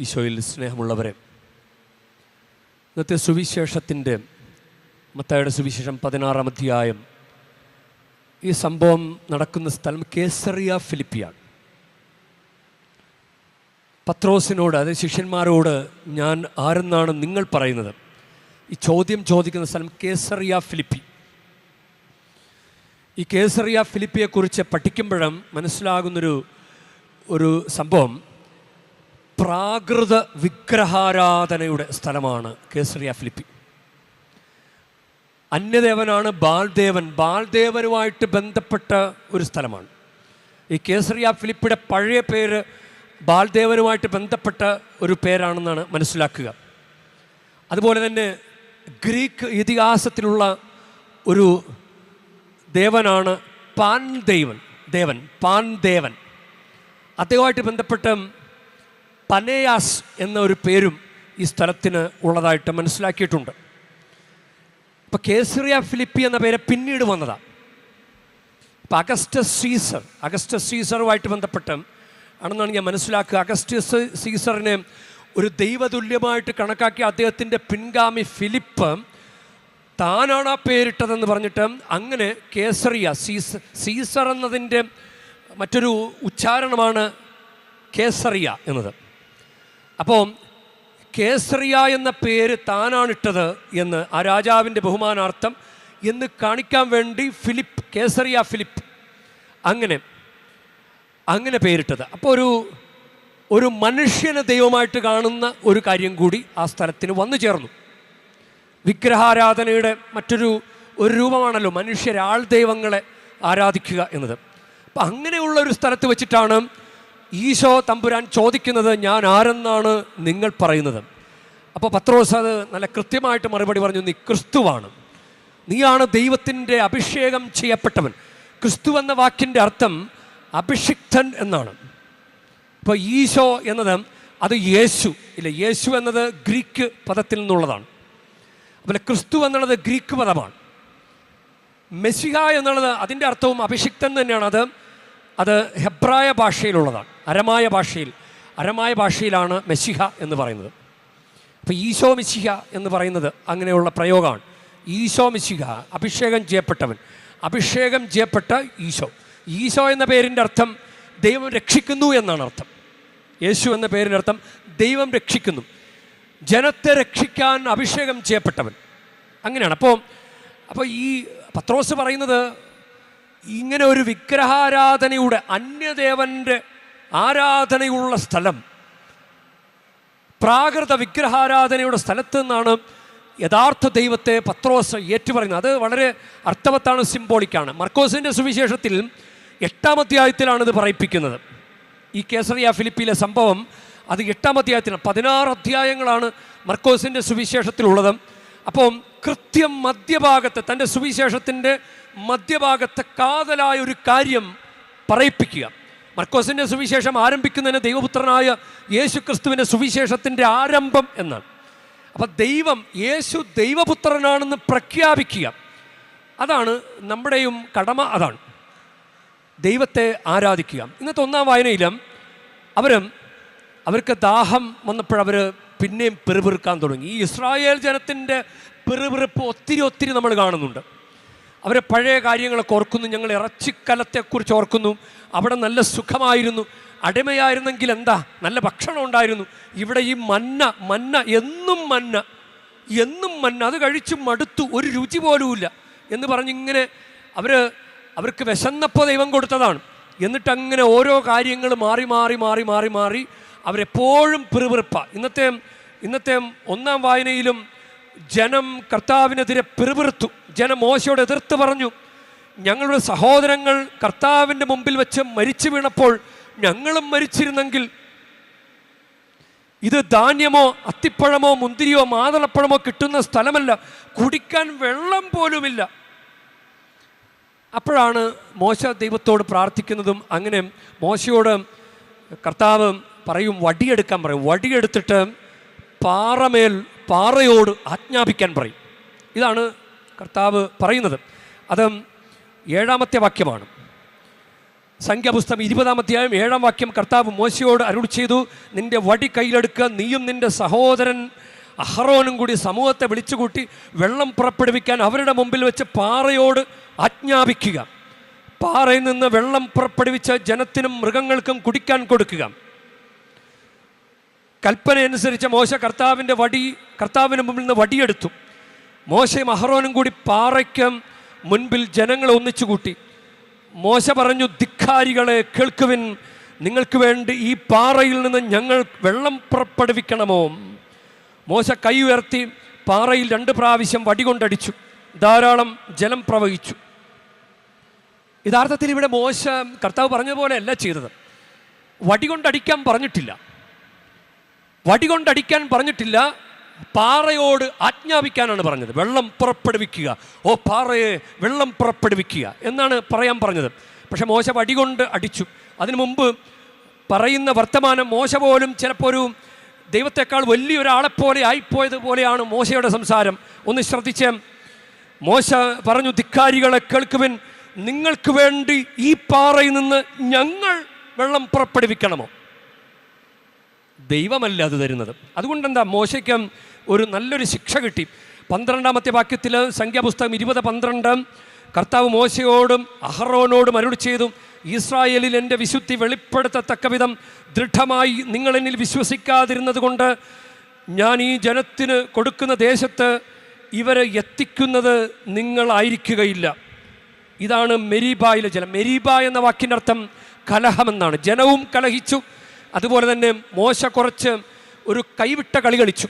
ഈശോയിൽ സ്നേഹമുള്ളവരെ ഇന്നത്തെ സുവിശേഷത്തിന്റെ മത്തായുടെ സുവിശേഷം പതിനാറാം അധ്യായം ഈ സംഭവം നടക്കുന്ന സ്ഥലം കേസറിയ ഫിലിപ്പിയാണ്. പത്രോസിനോട് അതായത് ശിഷ്യന്മാരോട് ഞാൻ ആരെന്നാണ് നിങ്ങൾ പറയുന്നത്? ഈ ചോദ്യം ചോദിക്കുന്ന സ്ഥലം കേസറിയ ഫിലിപ്പി. ഈ കേസറിയ ഫിലിപ്പിയെക്കുറിച്ച് പഠിക്കുമ്പോഴും മനസ്സിലാകുന്നൊരു ഒരു സംഭവം പ്രാകൃത വിഗ്രഹാരാധനയുടെ സ്ഥലമാണ് കേസറിയ ഫിലിപ്പി. അന്യദേവനാണ് ബാൽദേവൻ. ബാൽദേവനുമായിട്ട് ബന്ധപ്പെട്ട ഒരു സ്ഥലമാണ്. ഈ കേസറിയ ഫിലിപ്പിയുടെ പഴയ പേര് ബാൽദേവനുമായിട്ട് ബന്ധപ്പെട്ട ഒരു പേരാണെന്നാണ് മനസ്സിലാക്കുക. അതുപോലെ തന്നെ ഗ്രീക്ക് ഇതിഹാസത്തിലുള്ള ഒരു ദേവനാണ് പാൻ ദൈവൻ ദേവൻ പാൻ ദേവൻ അദ്ദേഹമായിട്ട് ബന്ധപ്പെട്ട് പനയാസ് എന്ന ഒരു പേരും ഈ സ്ഥലത്തിന് ഉള്ളതായിട്ട് മനസ്സിലാക്കിയിട്ടുണ്ട്. ഇപ്പോൾ കേസറിയ ഫിലിപ്പി എന്ന പേര് പിന്നീട് വന്നതാണ് ഇപ്പം അഗസ്റ്റസ് സീസർ അഗസ്റ്റസ് സീസറുമായിട്ട് ബന്ധപ്പെട്ട് ആണെന്നാണ് ഞാൻ മനസ്സിലാക്കുക. അഗസ്റ്റസ് സീസറിനെ ഒരു ദൈവതുല്യമായിട്ട് കണക്കാക്കിയ അദ്ദേഹത്തിന്റെ പിൻഗാമി ഫിലിപ്പ് താനാണ് ആ പേരിട്ടതെന്ന് പറഞ്ഞിട്ട് അങ്ങനെ കേസറിയ സീസ സീസർ എന്നതിന്റെ മറ്റൊരു ഉച്ചാരണമാണ് കേസറിയ എന്നത്. അപ്പോൾ കേസറിയ എന്ന പേര് താനാണിട്ടത് എന്ന് ആ രാജാവിന്റെ ബഹുമാനാർത്ഥം എന്ന് കാണിക്കാൻ വേണ്ടി ഫിലിപ്പ് കേസറിയ ഫിലിപ്പ് അങ്ങനെ അങ്ങനെ പേരിട്ടത്. അപ്പോൾ ഒരു ഒരു മനുഷ്യനെ ദൈവമായിട്ട് കാണുന്ന ഒരു കാര്യം കൂടി ആ സ്ഥലത്തിന് വന്നു ചേർന്നു. വിഗ്രഹാരാധനയുടെ മറ്റൊരു ഒരു രൂപമാണല്ലോ മനുഷ്യരാൾ ദൈവങ്ങളെ ആരാധിക്കുക എന്നത്. അപ്പം അങ്ങനെയുള്ള ഒരു സ്ഥലത്ത് വെച്ചിട്ടാണ് ഈശോ തമ്പുരാൻ ചോദിക്കുന്നത് ഞാൻ ആരെന്നാണ് നിങ്ങൾ പറയുന്നത്? അപ്പോൾ പത്രോസ് അത് നല്ല കൃത്യമായിട്ട് മറുപടി പറഞ്ഞു നീ ക്രിസ്തുവാണ്. നീയാണ് ദൈവത്തിന്റെ അഭിഷേകം ചെയ്യപ്പെട്ടവൻ. ക്രിസ്തു എന്ന വാക്കിന്റെ അർത്ഥം അഭിഷിക്തൻ എന്നാണ്. ഇപ്പോൾ ഈശോ എന്നത് അത് യേശു ഇല്ല? യേശു എന്നത് ഗ്രീക്ക് പദത്തിൽ നിന്നുള്ളതാണ്. അതുപോലെ ക്രിസ്തു എന്നുള്ളത് ഗ്രീക്ക് പദമാണ്. മെസ്സിഹ എന്നുള്ളത് അതിന്റെ അർത്ഥവും അഭിഷിക്തൻ തന്നെയാണ്. അത് അത് ഹെബ്രായ ഭാഷയിലുള്ളതാണ്. അരമായ ഭാഷയിൽ അരമായ ഭാഷയിലാണ് മെസ്സിഹ എന്ന് പറയുന്നത്. അപ്പോൾ ഈശോ മിശിഹ എന്ന് പറയുന്നത് അങ്ങനെയുള്ള പ്രയോഗമാണ്. ഈശോ മിശിഹ അഭിഷേകം ചെയ്യപ്പെട്ടവൻ. അഭിഷേകം ചെയ്യപ്പെട്ട ഈശോ. ഈശോ എന്ന പേരിന്റെ അർത്ഥം ദൈവം രക്ഷിക്കുന്നു എന്നാണ് അർത്ഥം. യേശു എന്ന പേരിന്റെ അർത്ഥം ദൈവം രക്ഷിക്കുന്നു. ജനത്തെ രക്ഷിക്കാൻ അഭിഷേകം ചെയ്യപ്പെട്ടവൻ. അങ്ങനെയാണ്. അപ്പോൾ അപ്പോൾ ഈ പത്രോസ് പറയുന്നത് ഇങ്ങനെ ഒരു വിഗ്രഹാരാധനയുടെ അന്യദേവന്റെ ആരാധനയുള്ള സ്ഥലം. പ്രാകൃത വിഗ്രഹാരാധനയുടെ സ്ഥലത്ത് നിന്നാണ് യഥാർത്ഥ ദൈവത്തെ പത്രോസ് ഏറ്റുപറയുന്നത്. അത് വളരെ അർത്ഥവത്താണ് സിംബോളിക്കാണ് മർക്കോസിന്റെ സുവിശേഷത്തിൽ എട്ടാം അധ്യായത്തിലാണ് ഇത് പറയിപ്പിക്കുന്നത്. ഈ കേസറിയ ഫിലിപ്പിയിലെ സംഭവം അത് എട്ടാം അധ്യായത്തിലാണ്. പതിനാറ് അധ്യായങ്ങളാണ് മർക്കോസിന്റെ സുവിശേഷത്തിലുള്ളത്. അപ്പം കൃത്യം മധ്യഭാഗത്ത് തന്റെ സുവിശേഷത്തിന്റെ മധ്യഭാഗത്ത് കാതലായ ഒരു കാര്യം പറയിപ്പിക്കുക. മർക്കോസിന്റെ സുവിശേഷം ആരംഭിക്കുന്നതിന് ദൈവപുത്രനായ യേശു ക്രിസ്തുവിന്റെ സുവിശേഷത്തിന്റെ ആരംഭം എന്നാണ്. അപ്പം ദൈവം യേശു ദൈവപുത്രനാണെന്ന് പ്രഖ്യാപിക്കുക. അതാണ് നമ്മുടെയും കടമ അതാണ്. ദൈവത്തെ ആരാധിക്കുക. ഇന്നത്തെ ഒന്നാം വായനയിലും അവരും അവർക്ക് ദാഹം വന്നപ്പോഴവർ പിന്നെയും പെറുപെറുക്കാൻ തുടങ്ങി. ഈ ഇസ്രായേൽ ജനത്തിന്റെ പെറുപെറുപ്പ് ഒത്തിരി ഒത്തിരി നമ്മൾ കാണുന്നുണ്ട്. അവരെ പഴയ കാര്യങ്ങളൊക്കെ ഓർക്കുന്നു. ഞങ്ങൾ ഇറച്ചിക്കലത്തെക്കുറിച്ച് ഓർക്കുന്നു. അവിടെ നല്ല സുഖമായിരുന്നു. അടിമയായിരുന്നെങ്കിൽ എന്താ? നല്ല ഭക്ഷണം ഉണ്ടായിരുന്നു. ഇവിടെ ഈ മന്ന മന്ന എന്നും മന്ന എന്നും മന്ന അത് കഴിച്ച് മടുത്തു. ഒരു രുചി പോലുമില്ല എന്ന് പറഞ്ഞിങ്ങനെ അവർ അവർക്ക് വിശന്നപ്പോൾ ദൈവം കൊടുത്തതാണ്. എന്നിട്ട് അങ്ങനെ ഓരോ കാര്യങ്ങൾ മാറി മാറി മാറി മാറി മാറി അവരെപ്പോഴും പിറുപിറുപ്പ. ഇന്നത്തെ ഇന്നത്തെ ഒന്നാം വായനയിലും ജനം കർത്താവിനെതിരെ പിറുപിറുത്തു. ജനം മോശയോട് എതിർത്ത് പറഞ്ഞു ഞങ്ങളുടെ സഹോദരങ്ങൾ കർത്താവിന്റെ മുമ്പിൽ വെച്ച് മരിച്ചു വീണപ്പോൾ ഞങ്ങളും മരിച്ചിരുന്നെങ്കിൽ ഇത് ധാന്യമോ അത്തിപ്പഴമോ മുന്തിരിയോ മാതളപ്പഴമോ കിട്ടുന്ന സ്ഥലമല്ല. കുടിക്കാൻ വെള്ളം പോലുമില്ല. അപ്പോഴാണ് മോശ ദൈവത്തോട് പ്രാർത്ഥിക്കുന്നതും അങ്ങനെ മോശയോട് കർത്താവ് പറയും വടിയെടുക്കാൻ പറയും. വടിയെടുത്തിട്ട് പാറമേൽ പാറയോട് ആജ്ഞാപിക്കാൻ പറയും. ഇതാണ് കർത്താവ് പറയുന്നത്. അത് ഏഴാമത്തെ വാക്യമാണ്. സംഖ്യാപുസ്തകം ഇരുപതാം അധ്യായം ഏഴാം വാക്യം കർത്താവ് മോശയോട് അരുൾ ചെയ്തു നിന്റെ വടി കയ്യിലെടുക്കുക നീയും നിന്റെ സഹോദരൻ അഹറോനും കൂടി സമൂഹത്തെ വിളിച്ചുകൂട്ടി വെള്ളം പുറപ്പെടുവിക്കാൻ അവരുടെ മുമ്പിൽ വെച്ച് പാറയോട് ആജ്ഞാപിക്കുക. പാറയിൽ നിന്ന് വെള്ളം പുറപ്പെടുവിച്ച് ജനത്തിനും മൃഗങ്ങൾക്കും കുടിക്കാൻ കൊടുക്കുക. കൽപ്പന അനുസരിച്ച് മോശ കർത്താവിന്റെ വടി കർത്താവിന് മുമ്പിൽ നിന്ന് വടിയെടുത്തു. മോശയും അഹറോനും കൂടി പാറയ്ക്ക് മുൻപിൽ ജനങ്ങളെ ഒന്നിച്ചു കൂട്ടി. മോശ പറഞ്ഞു ധിക്കാരികളെ കേൾക്കുവിൻ. നിങ്ങൾക്ക് വേണ്ടി ഈ പാറയിൽ നിന്ന് ഞങ്ങൾ വെള്ളം പുറപ്പെടുവിക്കണമോ? മോശ കൈ ഉയർത്തി പാറയിൽ രണ്ട് പ്രാവശ്യം വടികൊണ്ടടിച്ചു ധാരാളം ജലം പ്രവഹിച്ചു. യഥാർത്ഥത്തിൽ ഇവിടെ മോശ കർത്താവ് പറഞ്ഞതുപോലെ അല്ല ചെയ്തത്. വടികൊണ്ടടിക്കാൻ പറഞ്ഞിട്ടില്ല. വടികൊണ്ടടിക്കാൻ പറഞ്ഞിട്ടില്ല. പാറയോട് ആജ്ഞാപിക്കാനാണ് പറഞ്ഞത്. വെള്ളം പുറപ്പെടുവിക്കുക. ഓ പാറയെ വെള്ളം പുറപ്പെടുവിക്കുക എന്നാണ് പറയാൻ പറഞ്ഞത്. പക്ഷെ മോശ വടികൊണ്ട് അടിച്ചു. അതിനു മുമ്പ് പറയുന്ന വർത്തമാനം മോശ പോലും ചിലപ്പോൾ ഒരു ദൈവത്തെക്കാൾ വലിയൊരാളെപ്പോലെ ആയിപ്പോയത് പോലെയാണ് മോശയുടെ സംസാരം. ഒന്ന് ശ്രദ്ധിച്ച്. മോശ പറഞ്ഞു ധിക്കാരികളെ കേൾക്കുവിൻ. നിങ്ങൾക്ക് വേണ്ടി ഈ പാറയിൽ നിന്ന് ഞങ്ങൾ വെള്ളം പുറപ്പെടുവിക്കണമോ? ദൈവമല്ല അത് തരുന്നത്. അതുകൊണ്ടെന്താ മോശയ്ക്ക് ഒരു നല്ലൊരു ശിക്ഷ കിട്ടി. പന്ത്രണ്ടാമത്തെ വാക്യത്തിൽ സംഖ്യാപുസ്തകം ഇരുപത് പന്ത്രണ്ട് കർത്താവ് മോശയോടും അഹറോനോടും അരുൾ ചെയ്തു ഇസ്രായേലിൽ എന്റെ വിശുദ്ധി വെളിപ്പെടുത്തത്തക്ക വിധം ദൃഢമായി നിങ്ങളെന്നിൽ വിശ്വസിക്കാതിരുന്നത് കൊണ്ട് ഞാൻ ഈ ജനത്തിന് കൊടുക്കുന്ന ദേശത്ത് ഇവരെ എത്തിക്കുന്നത് നിങ്ങളായിരിക്കുകയില്ല ഇതാണ് മെരീബായിലെ ജലം. മെരീബ എന്ന വാക്കിന്റെ അർത്ഥം കലഹമെന്നാണ്. ജനവും കലഹിച്ചു അതുപോലെ തന്നെ മോശ കുറച്ച് ഒരു കൈവിട്ട കളി കളിച്ചു.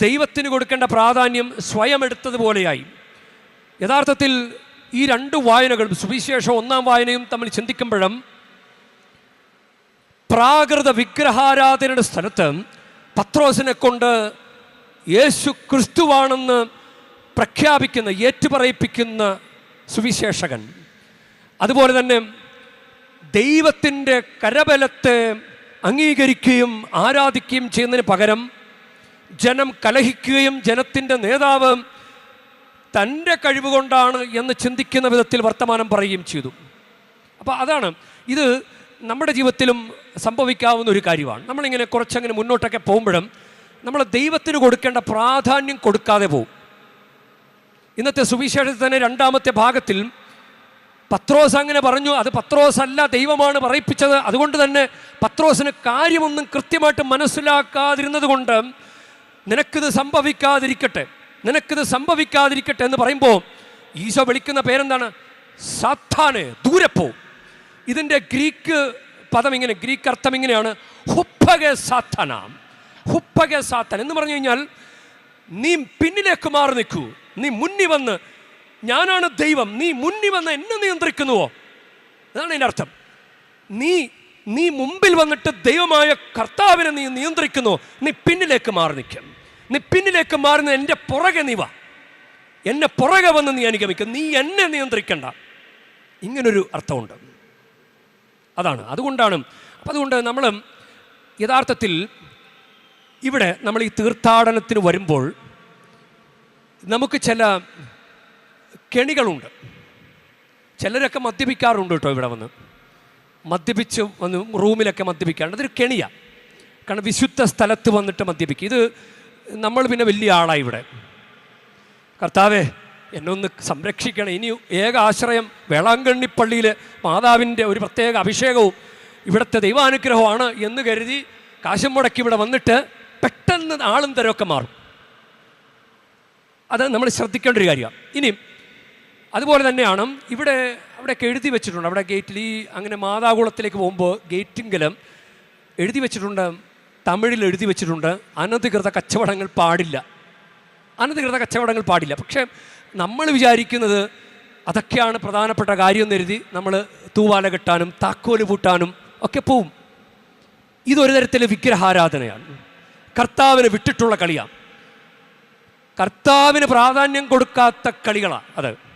ദൈവത്തിന് കൊടുക്കേണ്ട പ്രാധാന്യം സ്വയം എടുത്തതുപോലെയായി യഥാർത്ഥത്തിൽ ഈ രണ്ട് വായനകളും സുവിശേഷം ഒന്നാം വായനയും തമ്മിൽ ചിന്തിക്കുമ്പോഴും പ്രാകൃത വിഗ്രഹാരാധനയുടെ സ്ഥലത്ത് പത്രോസിനെ കൊണ്ട് യേശു ക്രിസ്തുവാണെന്ന് പ്രഖ്യാപിക്കുന്ന ഏറ്റുപറയിപ്പിക്കുന്ന സുവിശേഷകൻ. അതുപോലെ തന്നെ ദൈവത്തിന്റെ കരബലത്തെ അംഗീകരിക്കുകയും ആരാധിക്കുകയും ചെയ്യുന്നതിന് പകരം ജനം കലഹിക്കുകയും ജനത്തിന്റെ നേതാവ് തന്റെ കഴിവുകൊണ്ടാണ് എന്ന് ചിന്തിക്കുന്ന വിധത്തിൽ വർത്തമാനം പറയുകയും ചെയ്തു. അപ്പോൾ അതാണ്. ഇത് നമ്മുടെ ജീവിതത്തിലും സംഭവിക്കാവുന്ന ഒരു കാര്യമാണ്. നമ്മളിങ്ങനെ കുറച്ചങ്ങനെ മുന്നോട്ടൊക്കെ പോകുമ്പോഴും നമ്മൾ ദൈവത്തിന് കൊടുക്കേണ്ട പ്രാധാന്യം കൊടുക്കാതെ പോകും. ഇന്നത്തെ സുവിശേഷത്തിൽ തന്നെ രണ്ടാമത്തെ ഭാഗത്തിൽ പത്രോസ് അങ്ങനെ പറഞ്ഞു അത് പത്രോസ് അല്ല ദൈവമാണ് പറയിപ്പിച്ചത്. അതുകൊണ്ട് തന്നെ പത്രോസിന് കാര്യമൊന്നും കൃത്യമായിട്ട് മനസ്സിലാക്കാതിരുന്നത് കൊണ്ട് നിനക്കിത് സംഭവിക്കാതിരിക്കട്ടെ നിനക്കിത് സംഭവിക്കാതിരിക്കട്ടെ എന്ന് പറയുമ്പോൾ ഈശോ വിളിക്കുന്ന പേരെന്താണ്? സാത്താനെ ദൂരപ്പോ ഇതിന്റെ ഗ്രീക്ക് പദം ഇങ്ങനെ ഗ്രീക്ക് അർത്ഥം ഇങ്ങനെയാണ് ഹുപ്പക സാത്താന. ഹുപ്പക സാത്താൻ എന്ന് പറഞ്ഞു കഴിഞ്ഞാൽ നീ പിന്നിലേക്ക് മാറി നിൽക്കൂ നീ മുന്നിൽ വന്ന് ഞാനാണ് ദൈവം. നീ മുന്നിൽ വന്ന് എന്നെ നിയന്ത്രിക്കുന്നുവോ? അതാണ് അതിന്റെ അർത്ഥം. നീ നീ മുമ്പിൽ വന്നിട്ട് ദൈവമായ കർത്താവിനെ നീ നിയന്ത്രിക്കുന്നു. നീ പിന്നിലേക്ക് മാറി നിൽക്കും. നീ പിന്നിലേക്ക് മാറുന്ന എന്റെ പുറകെ നീ വാ. എന്നെ പുറകെ വന്ന് നീ അനുഗമിക്കും. നീ എന്നെ നിയന്ത്രിക്കണ്ട. ഇങ്ങനൊരു അർത്ഥമുണ്ട്. അതാണ്. അതുകൊണ്ടാണ്. അപ്പം അതുകൊണ്ട് നമ്മൾ യഥാർത്ഥത്തിൽ ഇവിടെ നമ്മൾ ഈ തീർത്ഥാടനത്തിന് വരുമ്പോൾ നമുക്ക് ചില കെണികളുണ്ട്. ചിലരൊക്കെ മദ്യപിക്കാറുണ്ട് കേട്ടോ ഇവിടെ വന്ന്. മദ്യപിച്ച് വന്ന് റൂമിലൊക്കെ മദ്യപിക്കാറുണ്ട്. അതൊരു കെണിയാണ് കാരണം വിശുദ്ധ സ്ഥലത്ത് വന്നിട്ട് മദ്യപിക്കും. ഇത് നമ്മൾ പിന്നെ വലിയ ആളായി ഇവിടെ. കർത്താവേ എന്നൊന്ന് സംരക്ഷിക്കണം. ഇനി ഏക ആശ്രയം വേളാങ്കണ്ണി പള്ളിയിൽ മാതാവിന്റെ ഒരു പ്രത്യേക അഭിഷേകവും ഇവിടുത്തെ ദൈവാനുഗ്രഹമാണ് എന്ന് കരുതി കാശം മുടക്കി ഇവിടെ വന്നിട്ട് പെട്ടെന്ന് ആളും തരമൊക്കെ മാറും. അത് നമ്മൾ ശ്രദ്ധിക്കേണ്ട ഒരു കാര്യമാണ്. ഇനി അതുപോലെ തന്നെയാണ് ഇവിടെ അവിടെ എഴുതി വെച്ചിട്ടുണ്ട്. അവിടെ ഗേറ്റിൽ ഈ അങ്ങനെ മാതാകുളത്തിലേക്ക് പോകുമ്പോൾ ഗേറ്റിങ്കിലും എഴുതി വെച്ചിട്ടുണ്ട് തമിഴിൽ എഴുതി വെച്ചിട്ടുണ്ട്. അനധികൃത കച്ചവടങ്ങൾ പാടില്ല. അനധികൃത കച്ചവടങ്ങൾ പാടില്ല. പക്ഷേ നമ്മൾ വിചാരിക്കുന്നത് അതൊക്കെയാണ് പ്രധാനപ്പെട്ട കാര്യം എന്ന് എഴുതി നമ്മൾ തൂവാല കെട്ടാനും താക്കോൽ പൂട്ടാനും ഒക്കെ പോവും. ഇതൊരു തരത്തിലെ വിഗ്രഹാരാധനയാണ്. കർത്താവിന് വിട്ടിട്ടുള്ള കളിയാണ്. കർത്താവിന് പ്രാധാന്യം കൊടുക്കാത്ത കളികളാണ് അത്.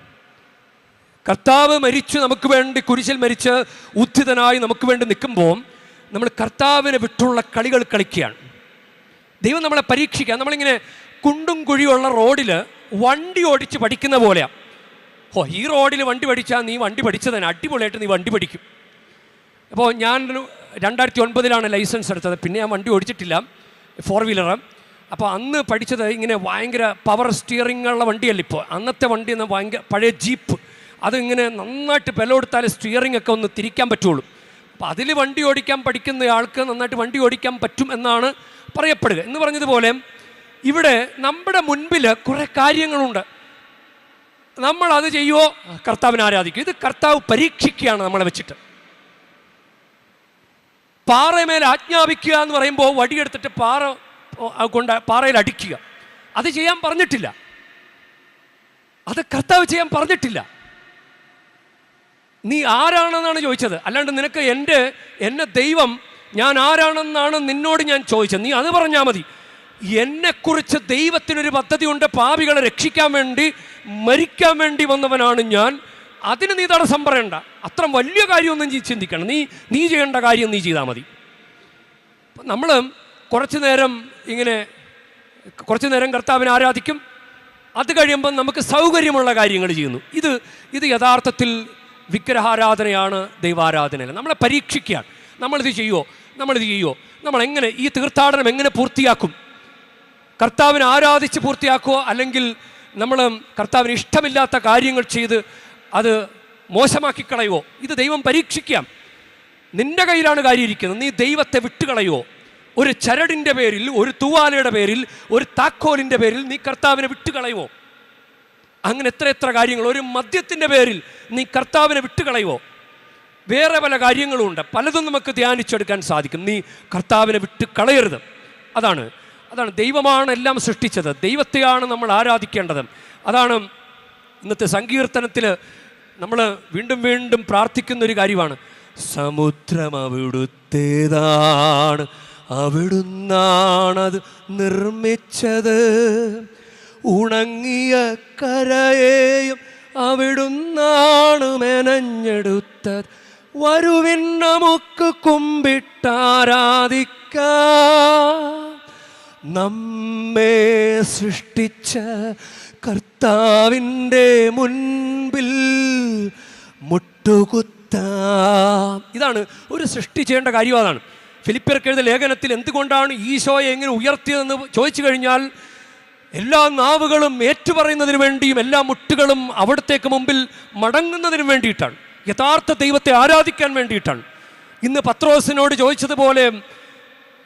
കർത്താവ് മരിച്ചു നമുക്ക് വേണ്ടി കുരിശിൽ മരിച്ച് ഉദ്ധിതനായി നമുക്ക് വേണ്ടി നിൽക്കുമ്പോൾ നമ്മൾ കർത്താവിനെ വിട്ടുള്ള കളികൾ കളിക്കുകയാണ്. ദൈവം നമ്മളെ പരീക്ഷിക്കുക നമ്മളിങ്ങനെ കുണ്ടും കുഴിയുള്ള റോഡിൽ വണ്ടി ഓടിച്ച് പഠിക്കുന്ന പോലെയാണ് ഓ ഈ റോഡിൽ വണ്ടി പഠിച്ചാൽ നീ വണ്ടി പഠിച്ചതന്നെ അടിപൊളിയായിട്ട് നീ വണ്ടി പഠിക്കും. അപ്പോൾ ഞാൻ രണ്ടായിരത്തി ഒൻപതിലാണ് ലൈസൻസ് എടുത്തത്. പിന്നെ ഞാൻ വണ്ടി ഓടിച്ചിട്ടില്ല. ഫോർ വീലർ അപ്പോൾ അന്ന് പഠിച്ചത് ഇങ്ങനെ ഭയങ്കര പവർ സ്റ്റിയറിങ്ങുള്ള വണ്ടിയല്ല ഇപ്പോൾ അന്നത്തെ വണ്ടി എന്ന് ഭയങ്കര പഴയ ജീപ്പ്. അതിങ്ങനെ നന്നായിട്ട് ബലമെടുത്താൽ സ്റ്റിയറിംഗ് ഒക്കെ ഒന്ന് തിരിക്കാൻ പറ്റുള്ളൂ. അപ്പോൾ അതിൽ വണ്ടി ഓടിക്കാൻ പഠിക്കുന്ന ആൾക്ക് നന്നായിട്ട് വണ്ടി ഓടിക്കാൻ പറ്റും എന്നാണ് പറയപ്പെടുക. എന്ന് പറഞ്ഞതുപോലെ ഇവിടെ നമ്മുടെ മുൻപിൽ കുറേ കാര്യങ്ങളുണ്ട്. നമ്മൾ അത് ചെയ്യുമോ കർത്താവിനെ ആരാധിക്കും. ഇത് കർത്താവ് പരീക്ഷിക്കുകയാണ് നമ്മളെ വെച്ചിട്ട്. പാറമേൽ ആജ്ഞാപിക്കുക എന്ന് പറയുമ്പോൾ വടിയെടുത്തിട്ട് പാറ കൊണ്ട് പാറയിൽ അടിക്കുക. അത് ചെയ്യാൻ പറഞ്ഞിട്ടില്ല. അത് കർത്താവ് ചെയ്യാൻ പറഞ്ഞിട്ടില്ല. നീ ആരാണെന്നാണ് ചോദിച്ചത്? അല്ലാണ്ട് നിനക്ക് എന്റെ എന്നെ ദൈവം ഞാൻ ആരാണെന്നാണ് നിന്നോട് ഞാൻ ചോദിച്ചത്? നീ അത് പറഞ്ഞാൽ മതി. എന്നെക്കുറിച്ച് ദൈവത്തിനൊരു പദ്ധതിയുണ്ട്. പാപികളെ രക്ഷിക്കാൻ വേണ്ടി മരിക്കാൻ വേണ്ടി വന്നവനാണ് ഞാൻ. അതിന് നീ തടസ്സം പറയണ്ട. അത്ര വലിയ കാര്യമൊന്നും നീ ചിന്തിക്കണം നീ നീ ചെയ്യേണ്ട കാര്യം നീ ചെയ്താൽ മതി. നമ്മൾ കുറച്ച് നേരം ഇങ്ങനെ കുറച്ച് നേരം കർത്താവിനെ ആരാധിക്കും. അത് കഴിയുമ്പം നമുക്ക് സൗകര്യമുള്ള കാര്യങ്ങൾ ചെയ്യുന്നു. ഇത് ഇത് യഥാർത്ഥത്തിൽ വിഗ്രഹാരാധനയാണ് ദൈവാരാധനയല്ല നമ്മളെ പരീക്ഷിക്കുകയാണ് നമ്മളിത് ചെയ്യുമോ നമ്മളിത് ചെയ്യുമോ നമ്മൾ എങ്ങനെ ഈ തീർത്ഥാടനം എങ്ങനെ പൂർത്തിയാക്കും? കർത്താവിനെ ആരാധിച്ച് പൂർത്തിയാക്കുമോ അല്ലെങ്കിൽ നമ്മൾ കർത്താവിന് ഇഷ്ടമില്ലാത്ത കാര്യങ്ങൾ ചെയ്ത് അത് മോശമാക്കി കളയുമോ ഇത് ദൈവം പരീക്ഷിക്കാം. നിന്റെ കയ്യിലാണ് കാര്യം ഇരിക്കുന്നത് നീ ദൈവത്തെ വിട്ടുകളയുമോ ഒരു ചരടിന്റെ പേരിൽ ഒരു തൂവാലയുടെ പേരിൽ ഒരു താക്കോലിന്റെ പേരിൽ നീ കർത്താവിനെ വിട്ടുകളയുമോ അങ്ങനെ എത്ര എത്ര കാര്യങ്ങൾ. ഒരു മദ്യത്തിന്റെ പേരിൽ നീ കർത്താവിനെ വിട്ടുകളയുമോ വേറെ പല കാര്യങ്ങളുമുണ്ട്. പലതും നമുക്ക് ധ്യാനിച്ചെടുക്കാൻ സാധിക്കും. നീ കർത്താവിനെ വിട്ട് കളയരുത് അതാണ്. അതാണ്. ദൈവമാണ് എല്ലാം സൃഷ്ടിച്ചത്. ദൈവത്തെയാണ് നമ്മൾ ആരാധിക്കേണ്ടത്. അതാണ് ഇന്നത്തെ സങ്കീർത്തനത്തിൽ നമ്മൾ വീണ്ടും വീണ്ടും പ്രാർത്ഥിക്കുന്ന ഒരു കാര്യമാണ്. സമുദ്രം അവിടുത്തേതാണ്. അവിടുന്നാണത് നിർമ്മിച്ചത്. ഉണങ്ങിയ കരയെയും അവിടുന്നാണ് മെനഞ്ഞെടുത്തത് വരുവിൻ നമുക്ക് കുമ്പിട്ടാരാധിക്ക. നമ്മെ സൃഷ്ടിച്ച കർത്താവിന്റെ മുൻപിൽ മുട്ടുകുത്താം. ഇതാണ് ഒരു സൃഷ്ടി ചെയ്യേണ്ട കാര്യം അതാണ്. ഫിലിപ്പിയർക്ക് ലേഖനത്തിൽ എന്തുകൊണ്ടാണ് ഈശോയെ എങ്ങനെ ഉയർത്തിയതെന്ന് ചോദിച്ചു കഴിഞ്ഞാൽ എല്ലാ നാവുകളും ഏറ്റുപറയുന്നതിന് വേണ്ടിയും എല്ലാ മുട്ടുകളും അവിടത്തേക്ക് മുമ്പിൽ മടങ്ങുന്നതിന് വേണ്ടിയിട്ടാണ്. യഥാർത്ഥ ദൈവത്തെ ആരാധിക്കാൻ വേണ്ടിയിട്ടാണ്. ഇന്ന് പത്രോസിനോട് ചോദിച്ചതുപോലെ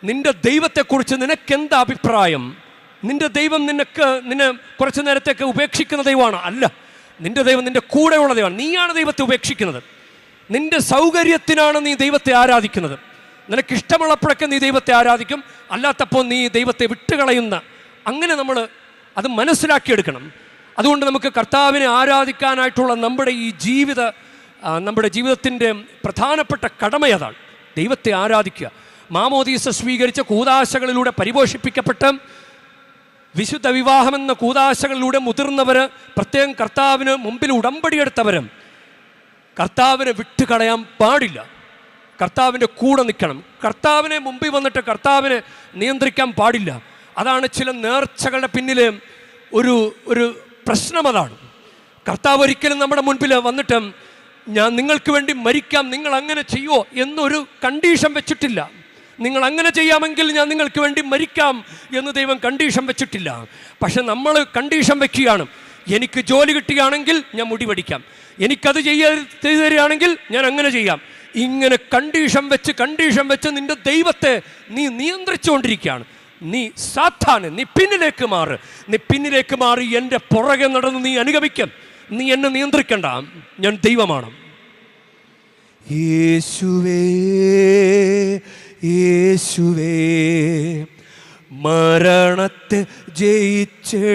നിന്റെ ദൈവത്തെക്കുറിച്ച് നിനക്കെന്താ അഭിപ്രായം? നിന്റെ ദൈവം നിനക്ക് നിന്നെ കുറച്ച് നേരത്തേക്ക് ഉപേക്ഷിക്കുന്ന ദൈവമാണ്. അല്ല നിന്റെ ദൈവം നിന്റെ കൂടെയുള്ള ദൈവമാണ്. നീയാണ് ദൈവത്തെ ഉപേക്ഷിക്കുന്നത്. നിന്റെ സൗകര്യത്തിനാണ് നീ ദൈവത്തെ ആരാധിക്കുന്നത്. നിനക്കിഷ്ടമുള്ളപ്പോഴൊക്കെ നീ ദൈവത്തെ ആരാധിക്കും. അല്ലാത്തപ്പോൾ നീ ദൈവത്തെ വിട്ടുകളയുന്ന അങ്ങനെ നമ്മൾ അത് മനസ്സിലാക്കിയെടുക്കണം. അതുകൊണ്ട് നമുക്ക് കർത്താവിനെ ആരാധിക്കാനായിട്ടുള്ള നമ്മുടെ ഈ ജീവിത നമ്മുടെ ജീവിതത്തിന്റെ പ്രധാനപ്പെട്ട കടമ അതാണ് ദൈവത്തെ ആരാധിക്കുക. മാമോദീസ സ്വീകരിച്ച കൂതാശകളിലൂടെ പരിപോഷിപ്പിക്കപ്പെട്ട വിശുദ്ധ വിവാഹമെന്ന കൂതാശകളിലൂടെ മുതിർന്നവർ പ്രത്യേകം കർത്താവിന് മുമ്പിൽ ഉടമ്പടിയെടുത്തവരും കർത്താവിനെ വിട്ടുകളയാൻ പാടില്ല. കർത്താവിന്റെ കൂടെ നിൽക്കണം. കർത്താവിനെ മുമ്പിൽ വന്നിട്ട് കർത്താവിനെ നിയന്ത്രിക്കാൻ പാടില്ല. അതാണ് ചില നേർച്ചകളുടെ പിന്നിൽ ഒരു ഒരു പ്രശ്നം അതാണ്. കർത്താവ് ഒരിക്കലും നമ്മുടെ മുൻപിൽ വന്നിട്ട് ഞാൻ നിങ്ങൾക്ക് വേണ്ടി മരിക്കാം നിങ്ങൾ അങ്ങനെ ചെയ്യുമോ എന്നൊരു കണ്ടീഷൻ വെച്ചിട്ടില്ല. നിങ്ങൾ അങ്ങനെ ചെയ്യാമെങ്കിൽ ഞാൻ നിങ്ങൾക്ക് വേണ്ടി മരിക്കാം എന്ന് ദൈവം കണ്ടീഷൻ വെച്ചിട്ടില്ല. പക്ഷെ നമ്മൾ കണ്ടീഷൻ വെക്കുകയാണ്. എനിക്ക് ജോലി കിട്ടുകയാണെങ്കിൽ ഞാൻ മുടി പഠിക്കാം എനിക്കത് ചെയ്യ ചെയ്തു തരികയാണെങ്കിൽ ഞാൻ അങ്ങനെ ചെയ്യാം. ഇങ്ങനെ കണ്ടീഷൻ വെച്ച് കണ്ടീഷൻ വെച്ച് നിന്റെ ദൈവത്തെ നീ നിയന്ത്രിച്ചുകൊണ്ടിരിക്കുകയാണ്. നീ സാധാന നീ പിന്നിലേക്ക് മാറ്. നീ പിന്നിലേക്ക് മാറി എന്റെ പുറകെ നടന്ന് നീ അനുഗമിക്കും. നീ എന്നെ നിയന്ത്രിക്കണ്ട. ഞാൻ ദൈവമാണ്. യേശുവേ മരണത്തെ ജയിച്ചെഴുന്നേറ്റവൻ.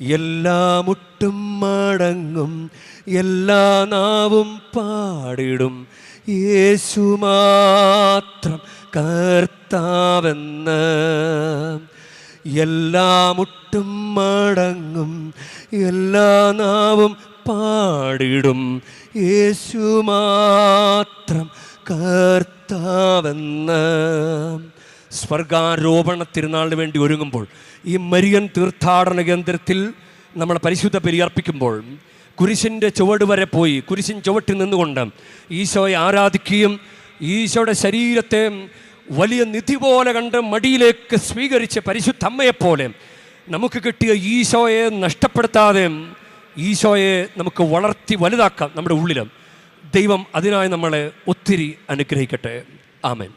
എല്ലാ മുട്ടും മടങ്ങും എല്ലാ നാവും പാടിടും. യേശു മാത്രം കർത്താവെന്ന് എല്ലാ മുട്ടും മടങ്ങും എല്ലാ നാവും പാടിടും. യേശു മാത്രം കർത്താവെന്ന് സ്വർഗാരോപണ തിരുനാളിന് വേണ്ടി ഒരുങ്ങുമ്പോൾ ഈ മരിയൻ തീർത്ഥാടന കേന്ദ്രത്തിൽ നമ്മൾ പരിശുദ്ധ ബലി അർപ്പിക്കുമ്പോൾ കുരിശിന്റെ ചുവട് വരെ പോയി. കുരിശിൻ ചുവട്ടിൽ നിന്നുകൊണ്ട് ഈശോയെ ആരാധിക്കുകയും ഈശോയുടെ ശരീരത്തെ വലിയ നിധി പോലെ കണ്ട് മടിയിലേക്ക് സ്വീകരിച്ച് പരിശുദ്ധ അമ്മയെപ്പോലെ നമുക്ക് കിട്ടിയ ഈശോയെ നഷ്ടപ്പെടുത്താതെ ഈശോയെ നമുക്ക് വളർത്തി വലുതാക്കാം നമ്മുടെ ഉള്ളിലും. ദൈവം അതിനായി നമ്മളെ ഒത്തിരി അനുഗ്രഹിക്കട്ടെ. ആമേൻ.